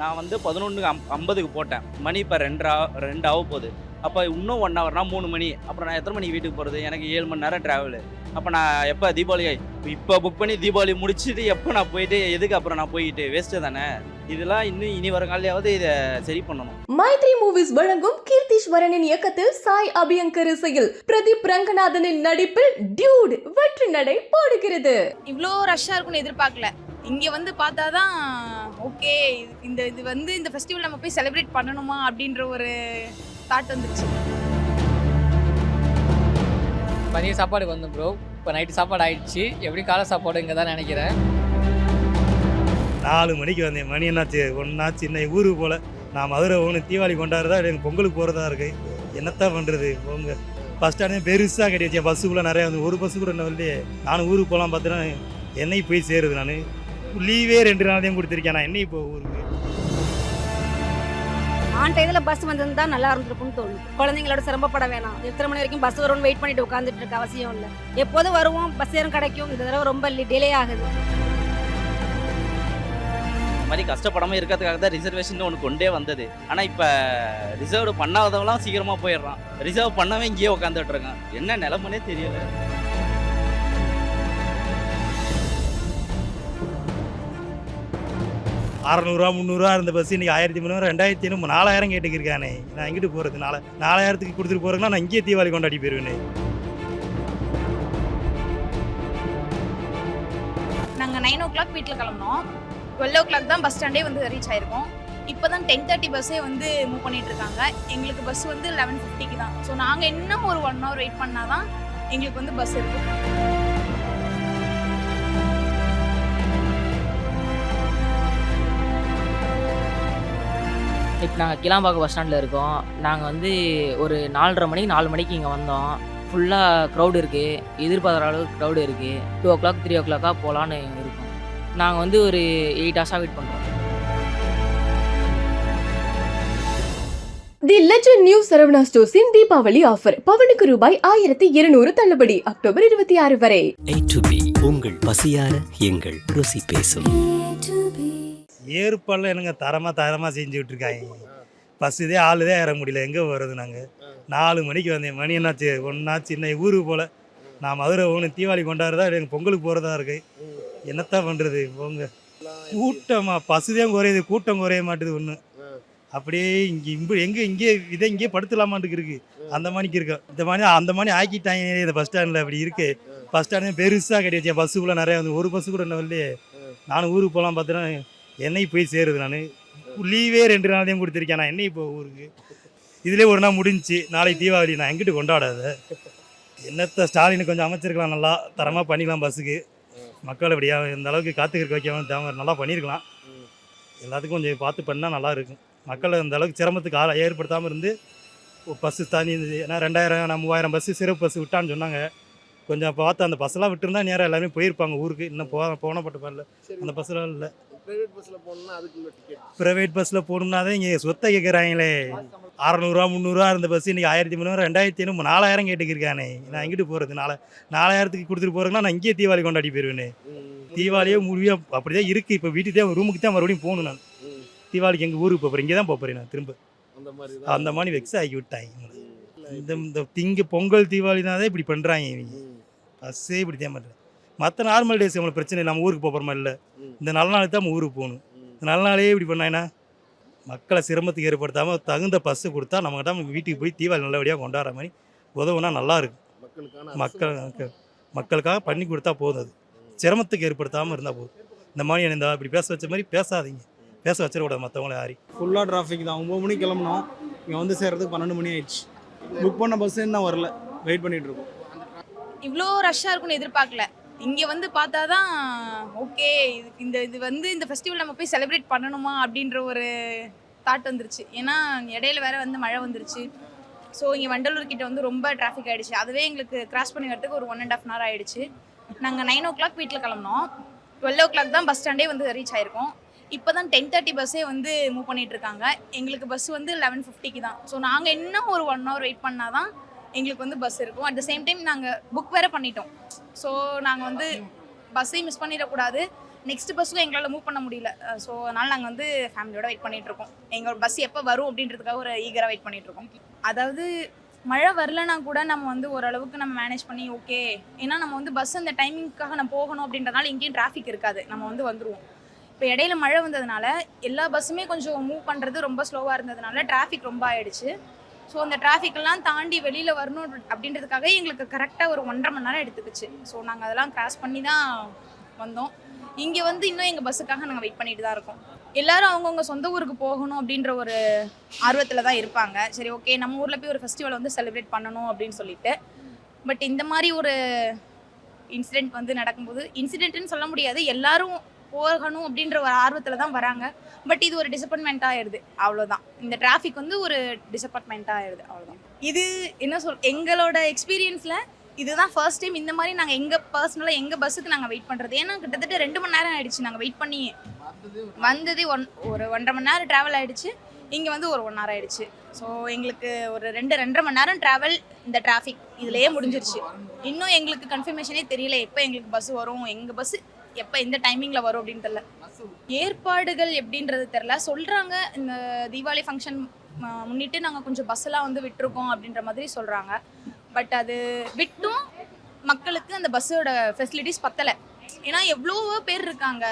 நான் வந்து பதினொன்று அம் ஐம்பதுக்கு போட்டேன். மணி இப்போ ரெண்டரை ரெண்டு ஆக போகுது. அப்போ இன்னும் ஒன் ஹவர்னா மூணு மணி. அப்புறம் நான் எத்தனை மணிக்கு வீட்டுக்கு போகிறது எனக்கு ஏழு மணி நேரம் ட்ராவலு அப்போ நான் எப்போ தீபாவளி இப்போ புக் பண்ணி தீபாவளி முடிச்சுட்டு எப்போ நான் போயிட்டு எதுக்கு அப்புறம் நான் போயிட்டு? வேஸ்ட்டு தானே? இதெல்லாம் இன்னும் இனி வர காலையாவது இதை சரி பண்ணணும். மைத்ரி மூவிஸ் வழங்கும் கீர்த்தீஸ்வரனின் இயக்கத்தில் சாய் அபியங்கர் இசையில் பிரதீப் ரங்கநாதனின் நடிப்பில் டியூட் வெற்றி நடை போடுகிறது. இவ்வளோ ரஷ்ஷாக இருக்கும்னு எதிர்பார்க்கல. இங்கே வந்து பார்த்தா தான் ஓகே இந்த இது வந்து இந்த ஃபெஸ்டிவல் நம்ம போய் செலிப்ரேட் பண்ணணுமா அப்படின்ற ஒரு தாட் வந்துருச்சு மதியம் சாப்பாடுக்கு வந்தோம் ப்ரோ இப்போ நைட்டு சாப்பாடு ஆயிடுச்சு. எப்படி காலை சாப்பாடு இங்கே தான் நினைக்கிறேன்? நாலு மணிக்கு வந்தேன். மணி என்னாச்சு? ஒன்றாச்சு இன்னும் ஊருக்கு போகல நான் மதுரை போகணும். தீபாவளி கொண்டாடுறதா எனக்கு பொங்கலுக்கு போகிறதா இருக்கு. என்னத்தான் பண்ணுறது போங்க. பஸ் ஸ்டாண்டே பெருசாக கட்டி வச்சேன் பஸ்ஸுக்குள்ளே நிறையா வந்து ஒரு பஸ்ஸு கூட இன்னும் வரலையே. நானும் ஊருக்கு போகலாம் பார்த்தேன்னா என்னைக்கு போய் சேருது நான்? லீவே ரெண்டு நாளையும் கொடுத்துருக்கேன். நான் என்னைக்கு இப்போ ஊருக்கு? ஆன் டயத்தில் பஸ் வந்திருந்தா நல்லா இருந்திருக்கும்னு தோணும் குழந்தைங்களோட சிரமப்பட வேணாம். எத்தனை மணி வரைக்கும் பஸ் வரும்னு வெயிட் பண்ணிட்டு உட்காந்துட்டு இருக்க அவசியம் இல்லை. எப்போதும் வருவோம்? பஸ் ஏறும் கிடைக்கும். இந்த தடவை ரொம்ப டிலே ஆகுது. இந்த மாதிரி கஷ்டப்படாமல் இருக்கிறதுக்காக தான் ரிசர்வேஷன் ஒன்று கொண்டே வந்தது. ஆனால் இப்போ ரிசர்வ் பண்ணாதவங்களாம் சீக்கிரமாக போயிடுறான். ரிசர்வ் பண்ணவே இங்கேயே உட்காந்துட்டு இருக்கான். என்ன நிலமனே தெரியல. அறநூறுவா முந்நூறுவா இருந்த பஸ் இன்னைக்கு ஆயிரத்தி முந்நூறு ரெண்டாயிரத்தி ஐநூறு நாலாயிரம் கேட்டுக்கிருக்கானே. நான் எங்கிட்டு போகிறது நாலு நாலாயிரத்துக்கு கொடுத்துட்டு போகிறேன்னா நான் இங்கேயே தீபாவளி கொண்டாடி போயிருவேனே. நாங்கள் நைன் ஓ கிளாக் வீட்டில் கிளம்புனோம். டுவெல் ஓ கிளாக் தான் பஸ் ஸ்டாண்டே வந்து ரீச் ஆயிருக்கோம். இப்போ தான் டென் தேர்ட்டி பஸ்ஸே வந்து மூவ் பண்ணிட்டு இருக்காங்க. எங்களுக்கு பஸ் வந்து லெவன் ஃபிஃப்டிக்கு தான். ஸோ நாங்கள் இன்னும் ஒரு ஒன் ஹவர் வெயிட் பண்ணால் தான் எங்களுக்கு வந்து பஸ் இருக்குது இப்போ நாங்கள் கிளாம்பாக்கம் பஸ் ஸ்டாண்டில் இருக்கோம். நாங்கள் வந்து ஒரு நாலரை மணிக்கு நாலு மணிக்கு இங்கே வந்தோம். ஃபுல்லாக க்ரௌடு இருக்குது எதிர்பார்க்குற அளவுக்கு க்ரௌடு இருக்குது டூ ஓ கிளாக் த்ரீ ஓ கிளாக்காக போகலான்னு இருக்கோம். நாங்கள் வந்து ஒரு எயிட் ஹவர்ஸாக வெயிட் பண்ணுறோம் தி லெஜண்ட் நியூ சரவணா ஸ்டோர்ஸின் தீபாவளி ஆஃபர் பவனுக்கு ரூபாய் ஆயிரத்தி இருநூறு தள்ளுபடி அக்டோபர் இருபத்தி ஆறு வரை. A to B உங்கள் பசியார எங்கள் ருசி பேசும். ஏற்பாடில் என்னங்க தரமாக தரமாக செஞ்சு விட்ருக்காங்க பஸ் இதே ஆளுதே ஏற முடியல. எங்கே போகிறது நாங்கள் நாலு மணிக்கு வந்தேன். மணி என்னாச்சு? ஒன்றாச்சு இன்னும் ஊருக்கு போகல நான் மதுரை ஒன்று தீபாவளி கொண்டாடுறதா எனக்கு பொங்கலுக்கு போகிறதா இருக்கு. என்னத்தான் பண்ணுறது போங்க. கூட்டமாக பசுதான் குறையுது. கூட்டம் குறைய மாட்டுது ஒன்று அப்படியே இங்கே இம்பு எங்கே இங்கே இதை இங்கேயே படுத்தலாமான்ட்டு இருக்கு. அந்த மாதிரிக்கு இருக்கு. இந்த மாதிரி அந்த மாதிரி ஆக்கிட்டாங்க. இந்த பஸ் ஸ்டாண்டில் அப்படி இருக்கு. பஸ் ஸ்டாண்டு பெருசாக கட்டி பஸ்ஸுக்குள்ளே நிறையா வந்து ஒரு பஸ்ஸு கூட இன்னும் வரலையே? நானும் ஊருக்கு போகலாம் பார்த்தேன்னா என்னைக்கு போய் சேருது நான். லீவே ரெண்டு நாளையும் கொடுத்துருக்கேன். நான் என்னை இப்போ ஊருக்கு. இதுலேயே ஒரு நாள் முடிஞ்சுச்சு நாளைக்கு தீபாவளி நான் எங்கிட்டு கொண்டாடாத? என்னத்த ஸ்டாலின் கொஞ்சம் அமைச்சிருக்கலாம் நல்லா தரமாக பண்ணிக்கலாம் பஸ்ஸுக்கு. மக்கள் இப்படியா இந்த அளவுக்கு காத்துக்கிற வைக்காமல் தேவை நல்லா பண்ணியிருக்கலாம் எல்லாத்துக்கும் கொஞ்சம் பார்த்து பண்ணால் நல்லா இருக்கும். மக்களை இந்த அளவுக்கு சிரமத்துக்கு ஆள ஏற்படுத்தாமல் இருந்து பஸ்ஸு தனி இருந்தது. ஏன்னா ரெண்டாயிரம் நான் மூவாயிரம் பஸ்ஸு சிறப்பு பஸ் விட்டான்னு சொன்னாங்க. கொஞ்சம் பார்த்து அந்த பஸ்ஸெல்லாம் விட்டுருந்தா நேராக எல்லாருமே போயிருப்பாங்க ஊருக்கு. இன்னும் போ போனப்பட்ட பாடல அந்த பஸ்ஸெல்லாம் இல்லை. பிரைவேட் பஸ்ல போகணும்னா அதுக்கு உள்ள டிக்கெட் ப்ரைவேட் பஸ்ஸில் போகணும்னா தான் இங்கே சொத்தை கேட்குறாங்களே அறநூறுவா முந்நூறுவா இருந்த பஸ் இன்னைக்கு ஆயிரத்தி முந்நூறு ரெண்டாயிரத்தி ஐநூறு நாலாயிரம் கேட்டுக்கிருக்கானே. நான் எங்கிட்டு போகிறது நாலு நாலாயிரத்துக்கு கொடுத்துட்டு போகிறேன்னா நான் இங்கேயே தீபாவளி கொண்டாடி போயிருவேனே. தீபாவளியே முடியாக அப்படிதான் இருக்குது இப்போ வீட்டுக்கு தான் ரூமுக்கு தான் மறுபடியும் போகணும் நான். தீபாவளிக்கு எங்கள் ஊருக்கு போகிறேன் இங்கே தான் போகிறேன் நான் திரும்ப. அந்த மாதிரி வெக்ஸ் ஆக்கி விட்டாங்க இந்த இந்த திங்க பொங்கல் தீபாவளினா தான் இப்படி பண்ணுறாங்க இவங்க. பஸ்ஸே இப்படி தான் பண்ணுறேன் மற்ற நார்மல் டேஸ் நம்மளுக்கு பிரச்சனை இல்லை நம்ம ஊருக்கு போகிறோமா இல்லை? இந்த நல்ல நாளுக்கு தான் நம்ம ஊருக்கு போகணும். இந்த நல்ல நாளே இப்படி பண்ணாங்கன்னா மக்களை சிரமத்துக்கு ஏற்படுத்தாமல் தகுந்த பஸ்ஸு கொடுத்தா நம்மகிட்ட நம்ம வீட்டுக்கு போய் தீபாவளி நல்லபடியாக கொண்டாடுற மாதிரி உதவுனா நல்லா இருக்கும். மக்களுக்கான மக்கள் மக்கள் மக்களுக்காக பண்ணி கொடுத்தா போதும் அது. சிரமத்துக்கு ஏற்படுத்தாமல் இருந்தால் போதும். இந்த மாதிரி இந்த இப்படி பேச வச்ச மாதிரி பேசாதீங்க. பேச வச்சிடக்கூடாது மற்றவங்கள யாரையும். ஃபுல்லாக டிராஃபிக் தான். ஒம்பது மணிக்கு கிளம்புனோம். இங்கே வந்து சேர்றதுக்கு பன்னெண்டு மணி ஆயிடுச்சு. புக் பண்ண பஸ் இன்னும் வரல. வெயிட் பண்ணிட்டு இருக்கோம். இவ்வளோ ரஷ்ஷாக இருக்கும்னு எதிர்பார்க்கல. இங்கே வந்து பார்த்தா தான் ஓகே இந்த இது வந்து இந்த ஃபெஸ்டிவல் நம்ம போய் செலிப்ரேட் பண்ணணுமா அப்படின்ற ஒரு தாட் வந்துருச்சு. ஏன்னா இடையில வேற வந்து மழை வந்துருச்சு. ஸோ இங்கே வண்டலூர் கிட்ட வந்து ரொம்ப டிராஃபிக் ஆகிடுச்சு அதுவே எங்களுக்கு கிராஸ் பண்ணி வரதுக்கு ஒரு ஒன் அண்ட் ஆஃப் ஹவர் ஆகிடுச்சு நாங்கள் நைன் ஓ கிளாக் வீட்டில் கிளம்புனோம். டுவெல் ஓ கிளாக் தான் பஸ் ஸ்டாண்டே வந்து ரீச் ஆயிருக்கோம். இப்போ தான் டென் தேர்ட்டி பஸ்ஸே வந்து மூவ் பண்ணிட்டு இருக்காங்க. எங்களுக்கு பஸ் வந்து லெவன் ஃபிஃப்டிக்கு தான். ஸோ நாங்கள் இன்னும் ஒரு ஒன் ஹவர் வெயிட் பண்ணால் தான் எங்களுக்கு வந்து பஸ் இருக்கும். அட் த சேம் டைம் நாங்கள் புக் வேறு பண்ணிட்டோம். ஸோ நாங்கள் வந்து பஸ்ஸையும் மிஸ் பண்ணிடக்கூடாது. நெக்ஸ்ட் பஸ்ஸுக்கும் எங்களால் மூவ் பண்ண முடியல. ஸோ அதனால் நாங்கள் வந்து ஃபேமிலியோட வெயிட் பண்ணிட்டு இருக்கோம். எங்கள் பஸ் எப்போ வரும் அப்படின்றதுக்காக ஒரு ஈகராக வெயிட் பண்ணிட்டு இருக்கோம். அதாவது மழை வரலனா கூட நம்ம வந்து ஓரளவுக்கு நம்ம மேனேஜ் பண்ணி ஓகே ஏன்னா நம்ம வந்து பஸ் அந்த டைமிங்க்காக நம்ம போகணும் அப்படின்றதுனால எங்கேயும் டிராஃபிக் இருக்காது. நம்ம வந்து வந்துடுவோம் இப்போ இடையில மழை வந்ததுனால எல்லா பஸ்ஸுமே கொஞ்சம் மூவ் பண்ணுறது ரொம்ப ஸ்லோவாக இருந்ததுனால டிராஃபிக் ரொம்ப ஆயிடுச்சு. ஸோ அந்த டிராஃபிக்கெல்லாம் தாண்டி வெளியில் வரணும் அப்படின்றதுக்காக எங்களுக்கு கரெக்டாக ஒரு ஒன்றரை மணி நேரம் எடுத்துக்கிச்சு. ஸோ நாங்கள் அதெல்லாம் கிராஸ் பண்ணி தான் வந்தோம். இங்கே வந்து இன்னும் எங்கள் பஸ்ஸுக்காக நாங்கள் வெயிட் பண்ணிட்டு தான் இருக்கோம். எல்லாரும் அவங்கவுங்க சொந்த ஊருக்கு போகணும் அப்படின்ற ஒரு ஆர்வத்தில் தான் இருப்பாங்க. சரி ஓகே நம்ம ஊரில் போய் ஒரு ஃபெஸ்டிவல் வந்து செலிப்ரேட் பண்ணணும் அப்படின்னு சொல்லிட்டு. பட் இந்த மாதிரி ஒரு இன்சிடெண்ட் வந்து நடக்கும்போது இன்சிடென்ட்னு சொல்ல முடியாது. எல்லாரும் போகணும் அப்படின்ற ஒரு ஆர்வத்தில் தான் வராங்க. பட் இது ஒரு டிசப்பாயின்மெண்ட் ஆயிடுது. அவ்வளோதான் இந்த டிராஃபிக் வந்து ஒரு டிசப்பாயின்மெண்ட் ஆயிடுது. அவ்வளோதான் இது என்ன சொல் எங்களோட எக்ஸ்பீரியன்ஸில் இதுதான் ஃபர்ஸ்ட் டைம் இந்த மாதிரி நாங்கள் எங்கள் பர்சனலாக எங்கள் பஸ்ஸுக்கு நாங்கள் வெயிட் பண்ணுறது ஏன்னா கிட்டத்தட்ட ரெண்டு மணி நேரம் ஆயிடுச்சு நாங்கள் வெயிட் பண்ணி. வந்ததே ஒன் ஒரு ஒன்றரை மணி நேரம் ட்ராவல் ஆயிடுச்சு. இங்கே வந்து ஒரு ஒன் ஹவர் ஆயிடுச்சு. ஸோ எங்களுக்கு ஒரு ரெண்டு ரெண்டரை மணி நேரம் ட்ராவல் இந்த டிராஃபிக் இதுலேயே முடிஞ்சிருச்சு. இன்னும் எங்களுக்கு கன்ஃபர்மேஷனே தெரியல. எப்போ எங்களுக்கு பஸ் வரும் எங்கள் பஸ்ஸு எப்போ எந்த டைமிங்கில் வரும் அப்படின்னு தெரியல. ஏற்பாடுகள் எப்படின்றது தெரில சொல்கிறாங்க இந்த தீபாவளி ஃபங்க்ஷன் முன்னிட்டு நாங்கள் கொஞ்சம் பஸ்ஸெல்லாம் வந்து விட்டுருக்கோம் அப்படின்ற மாதிரி சொல்கிறாங்க பட் அது விட்டும் மக்களுக்கு அந்த பஸ்ஸோட ஃபெசிலிட்டிஸ் பத்தலை. ஏன்னா எவ்வளோவோ பேர் இருக்காங்க.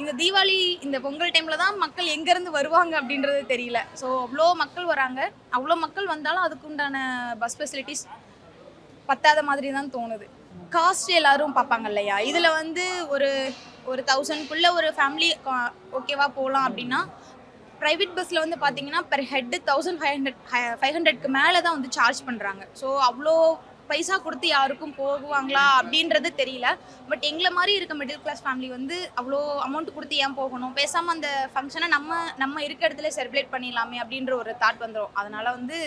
இந்த தீபாவளி இந்த பொங்கல் டைமில் தான் மக்கள் எங்கேருந்து வருவாங்க அப்படின்றது தெரியல. ஸோ அவ்வளோ மக்கள் வராங்க. அவ்வளோ மக்கள் வந்தாலும் அதுக்குண்டான பஸ் ஃபெசிலிட்டிஸ் பத்தாத மாதிரி தான் தோணுது. காஸ்ட் எல்லாரும் பார்ப்பாங்க இல்லையா? இதில் வந்து ஒரு ஒரு தௌசண்ட்குள்ளே ஒரு ஃபேமிலி ஓகேவா போகலாம் அப்படின்னா ப்ரைவேட் பஸ்ஸில் வந்து பார்த்தீங்கன்னா per head thousand five hundred five ஹண்ட்ரட்க்கு மேலே தான் வந்து சார்ஜ் பண்ணுறாங்க ஸோ அவ்வளோ பைசா கொடுத்து யாருக்கும் போகுவாங்களா அப்படின்றது தெரியல. பட் எங்களை மாதிரி இருக்க மிடில் கிளாஸ் ஃபேமிலி வந்து அவ்வளோ அமௌண்ட் கொடுத்து ஏன் போகணும்? பேசாமல் அந்த ஃபங்க்ஷனை நம்ம நம்ம இருக்க இடத்துல செலிப்ரேட் பண்ணிடலாமே அப்படின்ற ஒரு தாட் வந்துடும் அதனால வந்து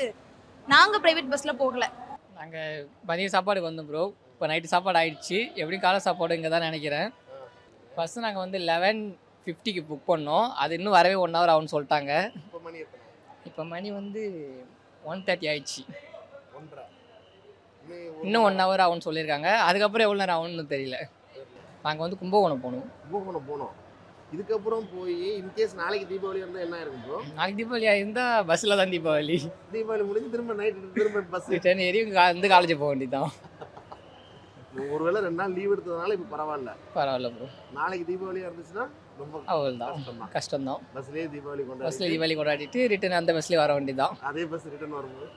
நாங்கள் ப்ரைவேட் பஸ்ஸில் போகல. நாங்கள் மதிய சாப்பாடுக்கு வந்தோம் ப்ரோ இப்போ நைட்டு சாப்பாடு ஆயிடுச்சு. எப்படியும் காலை சாப்பாடு இங்கே தான் நினைக்கிறேன். ஃபஸ்ட்டு நாங்கள் வந்து லெவன் ஃபிஃப்டிக்கு புக் பண்ணோம். அது இன்னும் வரவே ஒன் ஹவர் ஆகும்னு சொல்லிட்டாங்க. இப்போ மணி எத்தனை? இப்போ மணி வந்து ஒன் தேர்ட்டி ஆயிடுச்சு. இன்னும் ஒன் ஹவர் ஆகும்னு சொல்லியிருக்காங்க. அதுக்கப்புறம் எவ்வளோ நேரம் ஆகும்னு தெரியல. நாங்கள் வந்து கும்பகோணம் போகணும் கும்பகோணம் போனோம். இதுக்கப்புறம் போய் இன்கேஸ் நாளைக்கு தீபாவளி வந்தால் என்ன இருக்கும் ப்ரோ நாளைக்கு தீபாவளி இருந்தால் பஸ்ஸில் தான் தீபாவளி. தீபாவளி முடிஞ்சு திரும்ப நைட்டு திரும்ப பஸ் ரிட்டர்ன் ஏறி வந்து காலேஜ் போக வேண்டியதுதான். ஒருவேளை ரெண்டு நாள் லீவ் எடுத்ததுனால இப்போ பரவாயில்ல. பரவாயில்ல ப்ரோ நாளைக்கு தீபாவளியாக இருந்துச்சுன்னா ரொம்ப அவ்வளோதான் கஷ்டம் தான் பஸ்லேயே தீபாவளி பஸ்ஸில் கொண்டாடி தீபாவளி கொண்டாடிட்டு ரிட்டர்ன் அந்த பஸ்லேயே வர வேண்டியதுதான். அதே பஸ் ரிட்டர்ன் வரும்போது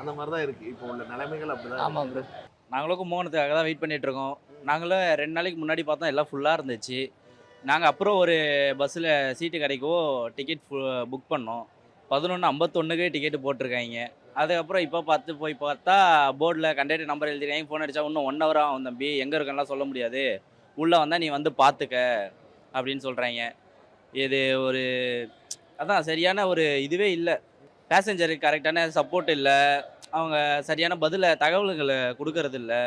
அந்த மாதிரி தான் இருக்குது இப்போ உள்ள நிலைமைகள் அப்படிதான் ஆமாம் ப்ரோ நாங்களும் கும்பகோணத்துக்காக தான் வெயிட் பண்ணிட்டு இருக்கோம். நாங்களும் ரெண்டு நாளைக்கு முன்னாடி பார்த்தோம் எல்லாம் ஃபுல்லாக இருந்துச்சு. நாங்கள் அப்புறம் ஒரு பஸ்ஸில் சீட்டு கிடைக்கவோ டிக்கெட் புக் பண்ணோம். பதினொன்று ஐம்பத்தொன்னுக்கு டிக்கெட்டு போட்டிருக்காங்க. அதுக்கப்புறம் இப்போ பார்த்து போய் பார்த்தா போர்டில் கண்டக்டர் நம்பர் எழுதிருக்காங்க. ஃபோன் அடித்தா இன்னும் ஒன் ஹவர் ஆகும் தம்பி. எங்கே இருக்கேன்லாம் சொல்ல முடியாது. உள்ளே வந்தால் நீ வந்து பார்த்துக்க அப்படின்னு சொல்கிறாங்க இது ஒரு அதான் சரியான ஒரு இதுவே இல்லை. பேசஞ்சருக்கு கரெக்டான சப்போர்ட் இல்லை. அவங்க சரியான பதிலை தகவல்களை கொடுக்கறது இல்லை.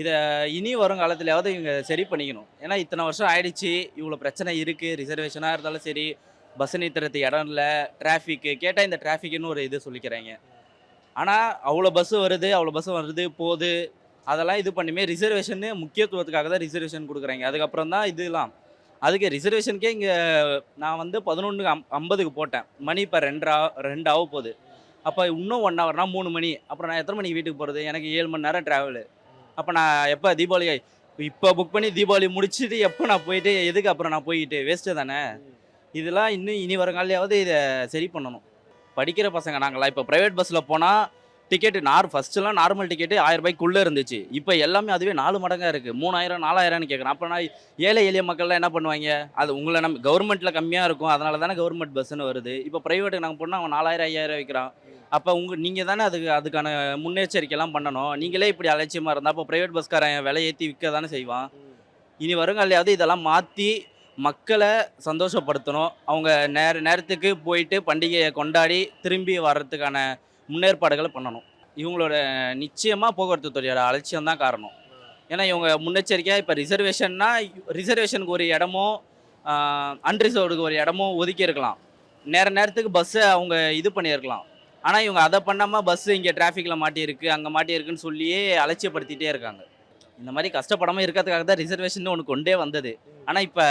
இதை இனி வரும் காலத்துலையாவது இவங்க சரி பண்ணிக்கணும். ஏன்னா இத்தனை வருஷம் ஆயிடுச்சு. இவ்வளோ பிரச்சனை இருக்குது ரிசர்வேஷனாக இருந்தாலும் சரி பஸ் நிறுத்துறது இடம் இல்லை. டிராஃபிக்கு கேட்டால் இந்த டிராஃபிக்குன்னு ஒரு இது சொல்லிக்கிறாங்க. ஆனால் அவ்வளோ பஸ்ஸு வருது அவ்வளோ பஸ்ஸு வருது போகுது. அதெல்லாம் இது பண்ணுமே ரிசர்வேஷன் முக்கியத்துவத்துக்காக தான் ரிசர்வேஷன் கொடுக்குறாங்க. அதுக்கப்புறம் தான் இதெல்லாம். அதுக்கு ரிசர்வேஷனுக்கே இங்கே நான் வந்து பதினொன்று அம் ஐம்பதுக்கு போட்டேன். மணி இப்போ ரெண்டரை ரெண்டு ஆக போகுது. அப்போ இன்னும் ஒன் ஹவர்னா மூணு மணி. அப்புறம் நான் எத்தனை மணிக்கு வீட்டுக்கு போகிறது எனக்கு ஏழு மணி நேரம் ட்ராவலு அப்போ நான் எப்போ தீபாவளி இப்போ புக் பண்ணி தீபாவளி முடிச்சுட்டு எப்போ நான் போயிட்டு எதுக்கு அப்புறம் நான் போயிட்டு? வேஸ்ட்டு தானே? இதெல்லாம் இன்னும் இனி வருங்காலையாவது இதை சரி பண்ணணும். படிக்கிற பசங்க நாங்களாம் இப்போ ப்ரைவேட் பஸ்ஸில் போனால் டிக்கெட்டு நார் ஃபஸ்ட்டுலாம் நார்மல் டிக்கெட்டு ஆயிரம் ரூபாய்க்குள்ளே இருந்துச்சு. இப்போ எல்லாமே அதுவே நாலு மடங்காக இருக்குது மூணாயிரம் நாலாயிரம்னு கேட்குறேன் அப்போ நான் ஏழை எளிய மக்கள்லாம் என்ன பண்ணுவாங்க? அது உங்களை நம்ம கவர்மெண்ட்டில் கம்மியாக இருக்கும். அதனால தானே கவர்மெண்ட் பஸ்ஸுன்னு வருது. இப்போ ப்ரைவேட்டுக்கு நாங்கள் போனால் அவன் நாலாயிரம் ஐயாயிரம் வைக்கிறான். அப்போ உங்கள் நீங்கள் தானே அதுக்கு அதுக்கான முன்னெச்சரிக்கைலாம் பண்ணணும். நீங்களே இப்படி அலட்சியமாக இருந்தால் அப்போ ப்ரைவேட் பஸ்காரன் விலை ஏற்றி விற்க தானே செய்வான். இனி வருங்காலையாவது இதெல்லாம் மாற்றி மக்களை சந்தோஷப்படுத்தணும். அவங்க நேர நேரத்துக்கு போயிட்டு பண்டிகையை கொண்டாடி திரும்பி வர்றதுக்கான முன்னேற்பாடுகளை பண்ணணும். இவங்களோட நிச்சயமாக போக்குவரத்து துறையோட அலட்சியம் தான் காரணம். ஏன்னா இவங்க முன்னெச்சரிக்கையாக இப்போ ரிசர்வேஷன்னா ரிசர்வேஷனுக்கு ஒரு இடமோ அன்ரிசர்வ்டுக்கு ஒரு இடமோ ஒதுக்கி இருக்கலாம். நேர நேரத்துக்கு பஸ்ஸை அவங்க இது பண்ணியிருக்கலாம். ஆனால் இவங்க அதை பண்ணாமல் பஸ்ஸு இங்கே டிராஃபிக்கில் மாட்டியிருக்கு அங்கே மாட்டியிருக்குன்னு சொல்லியே அலட்சியப்படுத்திகிட்டே இருக்காங்க. இந்த மாதிரி கஷ்டப்படாமல் இருக்கிறதுக்காக தான் ரிசர்வேஷன் ஒன்று கொண்டே வந்தது. ஆனால் இப்போ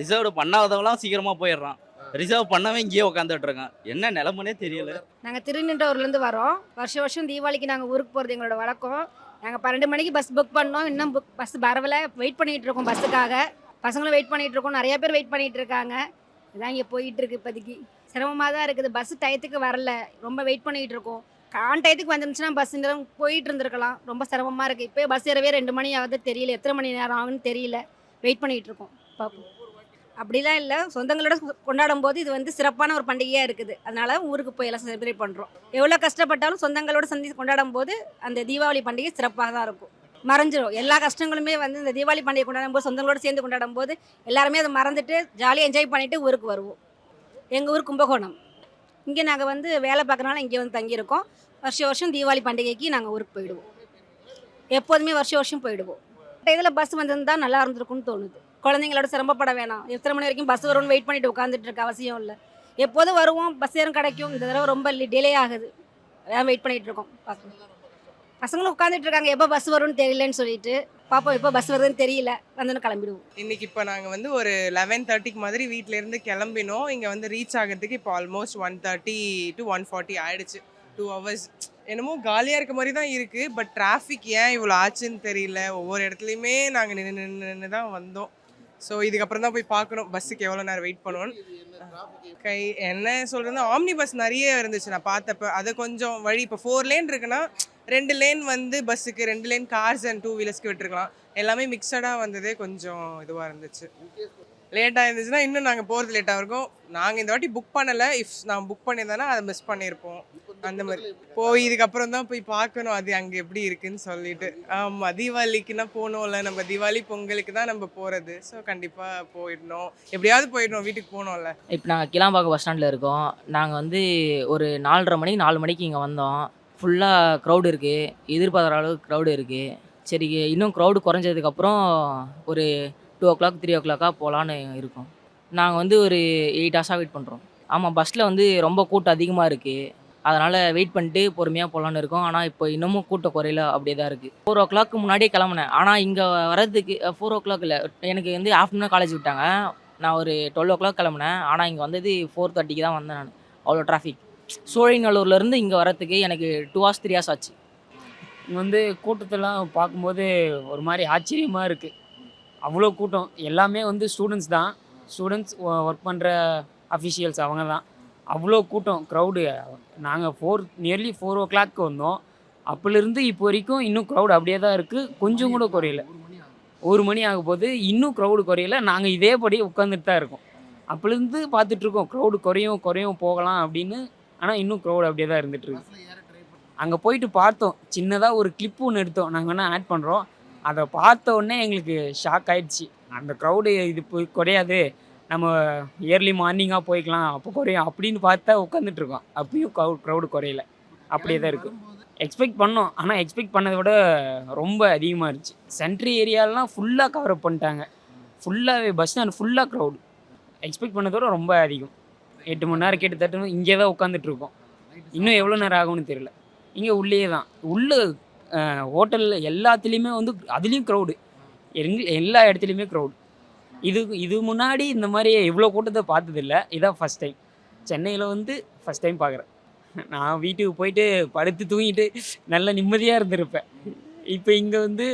ரிசர்வ் பண்ணாதவங்களாம் சீக்கிரமாக போயிடுறான். ரிசர்வ் பண்ணவே இங்கேயே உட்காந்துட்டு இருக்கான். என்ன நிலமனே தெரியல. நாங்கள் திருநின்றவர்லேருந்து வரோம். வருஷம் வருஷம் தீபாவளிக்கு நாங்கள் ஊருக்கு போகிறது எங்களோட வழக்கம். நாங்கள் பன்னெண்டு மணிக்கு பஸ் புக் பண்ணோம். இன்னும் புக் பஸ் வரவல வெயிட் பண்ணிகிட்டு இருக்கோம் பஸ்ஸுக்காக பசங்களும் வெயிட் பண்ணிகிட்டு இருக்கோம். நிறைய பேர் வெயிட் பண்ணிகிட்டு இருக்காங்க. இதான் இங்கே போயிட்டு இருக்கு இப்போதைக்கு. சிரமமாக தான் இருக்குது பஸ் டயத்துக்கு வரல. ரொம்ப வெயிட் பண்ணிகிட்டு இருக்கோம். ஆன் டயத்துக்கு வந்துருந்துச்சுன்னா பஸ் நேரம் போயிட்டு இருந்திருக்கலாம். ரொம்ப சிரமமாக இருக்குது இப்போ பஸ் ஏறவே ரெண்டு மணி ஆகுது தெரியல. எத்தனை மணி நேரம் ஆகுன்னு தெரியல. வெயிட் பண்ணிகிட்டு இருக்கோம். பார்ப்போம். அப்படிலாம் இல்லை. சொந்தங்களோட கொண்டாடும் போது இது வந்து சிறப்பான ஒரு பண்டிகையாக இருக்குது. அதனால ஊருக்கு போய் எல்லாம் செலிப்ரேட் பண்ணுறோம் எவ்வளோ கஷ்டப்பட்டாலும் சொந்தங்களோட சந்தி கொண்டாடும் போது அந்த தீபாவளி பண்டிகை சிறப்பாக தான் இருக்கும். மறைஞ்சிரும் எல்லா கஷ்டங்களுமே வந்து இந்த தீபாவளி பண்டிகை கொண்டாடும் போது சொந்தங்களோட சேர்ந்து கொண்டாடும் போது எல்லாருமே அதை மறந்துட்டு ஜாலியாக என்ஜாய் பண்ணிவிட்டு ஊருக்கு வருவோம். எங்கள் ஊர் கும்பகோணம். இங்கே நாங்கள் வந்து வேலை பார்க்குறனால இங்கே வந்து தங்கியிருக்கோம். வருஷம் வருஷம் தீபாவளி பண்டிகைக்கு நாங்கள் ஊருக்கு போயிடுவோம். எப்போதுமே வருஷம் வருஷம் போயிடுவோம். இதில் பஸ் வந்திருந்தால் நல்லா இருந்திருக்கும்னு தோணுது. குழந்தைங்களோட சிரமப்பட வேணாம். எத்தனை மணி வரைக்கும் பஸ் வரும்னு வெயிட் பண்ணிட்டு உட்காந்துட்டு இருக்க அவசியம் இல்லை. எப்போதும் வருவோம். பஸ் ஏறும் கிடைக்கும். இந்த தடவை ரொம்ப டிலே ஆகுது. அதான் வெயிட் பண்ணிகிட்டு இருக்கோம். பார்க்கலாம் பசங்களும் உட்காந்துட்டு இருக்காங்க. எப்போ பஸ் வரும்னு தெரியலன்னு சொல்லிட்டு. பாப்போம் எப்போ பஸ் வருதுன்னு தெரியல. வந்தோன்னு கிளம்பிடுவோம். இன்னைக்கு இப்போ நாங்கள் வந்து ஒரு லெவன் தேர்ட்டிக்கு மாதிரி வீட்டிலேருந்து கிளம்பினோம். இங்கே வந்து ரீச் ஆகிறதுக்கு இப்போ almost one thirty to one forty ஆயிடுச்சு. டூ ஹவர்ஸ் என்னமோ காலியாக இருக்க மாதிரி தான் இருக்குது பட் டிராஃபிக் ஏன் இவ்வளோ ஆச்சுன்னு தெரியல. ஒவ்வொரு இடத்துலையுமே நாங்கள் நின்று நின்று நின்று தான் வந்தோம். ஸோ இதுக்கப்புறம் தான் போய் பார்க்கணும். பஸ்ஸுக்கு எவ்வளோ நேரம் வெயிட் பண்ணுவோன்னு கை என்ன சொல்கிறது ஆம்னி பஸ் நிறைய இருந்துச்சு. நான் பார்த்தப்ப. அது கொஞ்சம் வழி. இப்போ ஃபோர் லேன் இருக்குன்னா ரெண்டு லேன் வந்து பஸ்ஸுக்கு ரெண்டு லேன் கார்ஸ் அண்ட் டூ வீலர்ஸ்க்கு விட்டுருக்கலாம். எல்லாமே மிக்சடாக வந்ததே கொஞ்சம் இதுவாக இருந்துச்சு. லேட்டாக இருந்துச்சுன்னா இன்னும் நாங்கள் போகிறது லேட்டாக இருக்கும். நாங்கள் இந்த வாட்டி புக் பண்ணலை. இஃப் நான் புக் பண்ணியிருந்தேன்னா அதை மிஸ் பண்ணியிருப்போம். அந்த மாதிரி. போய் இதுக்கப்புறம் தான் போய் பார்க்கணும். அது அங்கே எப்படி இருக்குன்னு சொல்லிட்டு. ஆமாம் தீபாவளிக்குன்னா போகணும்ல. நம்ம தீபாவளி பொங்கலுக்கு தான் நம்ம போகிறது ஸோ கண்டிப்பாக போயிடணும். எப்படியாவது போயிடணும். வீட்டுக்கு போகணும்ல. இப்போ நாங்கள் கிளாம்பாக்கம் பஸ் ஸ்டாண்டில் இருக்கோம். நாங்கள் வந்து ஒரு நாலரை மணிக்கு நாலு மணிக்கு இங்கே வந்தோம். ஃபுல்லாக க்ரௌடு இருக்குது எதிர்பார்க்குற அளவுக்கு க்ரௌடு இருக்குது சரி இன்னும் க்ரௌடு குறைஞ்சதுக்கப்புறம் ஒரு டூ ஓ கிளாக் த்ரீ ஓ கிளாக்காக போகலான்னு இருக்கோம். நாங்கள் வந்து ஒரு எயிட் ஹவர்ஸாக வெயிட் பண்ணுறோம் ஆமாம் பஸ்ஸில் வந்து ரொம்ப கூட்டம் அதிகமாக இருக்குது அதனால் வெயிட் பண்ணிட்டு பொறுமையாக போகலான்னு இருக்கோம். ஆனால் இப்போ இன்னமும் கூட்டம் குறையில அப்படியே தான் இருக்குது ஃபோர் ஓ கிளாக்கு முன்னாடியே கிளம்புனேன். ஆனால் இங்கே வர்றதுக்கு ஃபோர் ஓ கிளாக் இல்லை. எனக்கு வந்து ஆஃப்டர்நூன் காலேஜ் விட்டாங்க. நான் ஒரு டுவெல் ஓ கிளாக் கிளம்புனேன். ஆனால் இங்கே வந்தது ஃபோர் தேர்ட்டிக்கு தான் வந்தேன் நான். அவ்வளோ டிராஃபிக் சோழிநல்லூர்லேருந்து இங்கே வரத்துக்கு எனக்கு டூ ஹார்ஸ் த்ரீ ஹார்ஸ் ஆச்சு. இங்கே வந்து கூட்டத்தெல்லாம் பார்க்கும்போது ஒரு மாதிரி ஆச்சரியமாக இருக்குது அவ்வளோ கூட்டம். எல்லாமே வந்து ஸ்டூடெண்ட்ஸ் தான். ஸ்டூடெண்ட்ஸ் ஒர்க் பண்ணுற அஃபிஷியல்ஸ் அவங்க தான். அவ்வளோ கூட்டம் க்ரௌடு நாங்கள் four nearly four o'clock வந்தோம். அப்போலேருந்து இப்போ வரைக்கும் இன்னும் க்ரௌடு அப்படியே தான் இருக்குது கொஞ்சம் கூட குறையல. ஒரு மணி ஆகும்போது போது இன்னும் க்ரௌடு குறையல. நாங்கள் இதேபடி உட்காந்துட்டு தான் இருக்கோம். அப்போலேருந்து பார்த்துட்ருக்கோம் க்ரௌடு குறையும் குறையும் போகலாம் அப்படின்னு. ஆனால் இன்னும் க்ரௌடு அப்படியே தான் இருந்துகிட்ருக்கு அங்கே போயிட்டு பார்த்தோம். சின்னதாக ஒரு கிளிப் ஒன்று எடுத்தோம். நாங்கள் வேணால் ஆட் பண்ணுறோம் அதை பார்த்த உடனே எங்களுக்கு ஷாக் ஆயிடுச்சு. அந்த க்ரௌடு இது போய் குறையாது. நம்ம இயர்லி மார்னிங்காக போய்க்கலாம். அப்போ குறையும் அப்படின்னு பார்த்தா உட்காந்துட்ருக்கோம் அப்பயும் க்ரௌட் க்ரௌடு குறையல. அப்படியே தான் இருக்குது எக்ஸ்பெக்ட் பண்ணோம். ஆனால் எக்ஸ்பெக்ட் பண்ணதை விட ரொம்ப அதிகமாக இருந்துச்சு. சென்ட்ரி ஏரியாலாம் ஃபுல்லாக கவர் பண்ணிட்டாங்க. ஃபுல்லாகவே பஸ் ஸ்டாண்ட் ஃபுல்லாக க்ரௌடு எக்ஸ்பெக்ட் பண்ணதோட விட ரொம்ப அதிகம். எட்டு மணி நேரம் கிட்டத்தட்ட இங்கே தான் உட்காந்துட்டு இருக்கோம் இன்னும் எவ்வளோ நேரம் ஆகும்னு தெரியல. இங்கே உள்ளே தான். உள்ள ஹோட்டலில் எல்லாத்துலேயுமே வந்து அதுலேயும் க்ரௌடு எங்க எல்லா இடத்துலையுமே க்ரௌடு இது இது முன்னாடி இந்த மாதிரி இவ்வளோ கூட்டத்தை பார்த்ததில்ல. இதான் ஃபஸ்ட் டைம் சென்னையில் வந்து ஃபஸ்ட் டைம் பார்க்குறேன். நான் வீட்டுக்கு போயிட்டு படுத்து தூங்கிட்டு நல்ல நிம்மதியாக இருந்திருப்பேன். இப்போ இங்கே வந்து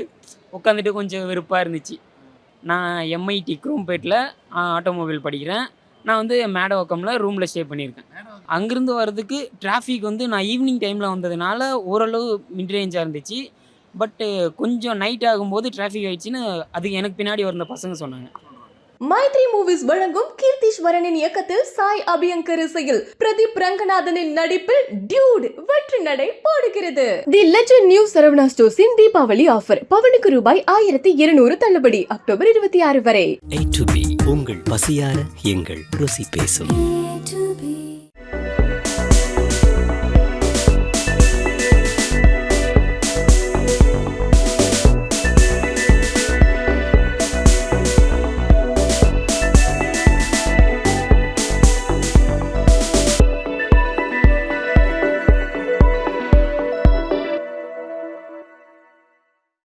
உட்காந்துட்டு கொஞ்சம் வெறுப்பாக இருந்துச்சு. நான் எம்ஐடி குரூம்பேட்டில் ஆட்டோமொபைல் படிக்கிறேன். நான் வந்து மேடவாக்கமில் ரூமில் ஸ்டே பண்ணியிருக்கேன். அங்கேருந்து வர்றதுக்கு டிராஃபிக் வந்து நான் ஈவினிங் டைமில் வந்ததுனால ஓரளவு மிட்ரேஞ்சாக இருந்துச்சு. பட்டு கொஞ்சம் நைட் ஆகும்போது டிராஃபிக் ஆயிடுச்சுன்னு அதுக்கு எனக்கு பின்னாடி வந்த பசங்க சொன்னாங்க. மைத்ரி மூவிஸ் வழங்கும் கீர்த்தீஸ்வரனின் இயக்கத்தில் சாய் அபியங்கர் இசையில் பிரதீப் ரங்கநாதனின் நடிப்பில் டியூட் வெற்றி நடை போடுகிறது. தி லெஜண்ட் நியூ சரவணா ஸ்டோர்ஸின் தீபாவளி ஆஃபர். பவனுக்கு ரூபாய் ஆயிரத்தி இருநூறு தள்ளுபடி. அக்டோபர் இருபத்தி ஆறு வரை. உங்கள் பசியார எங்கள் ருசி பேசும். To be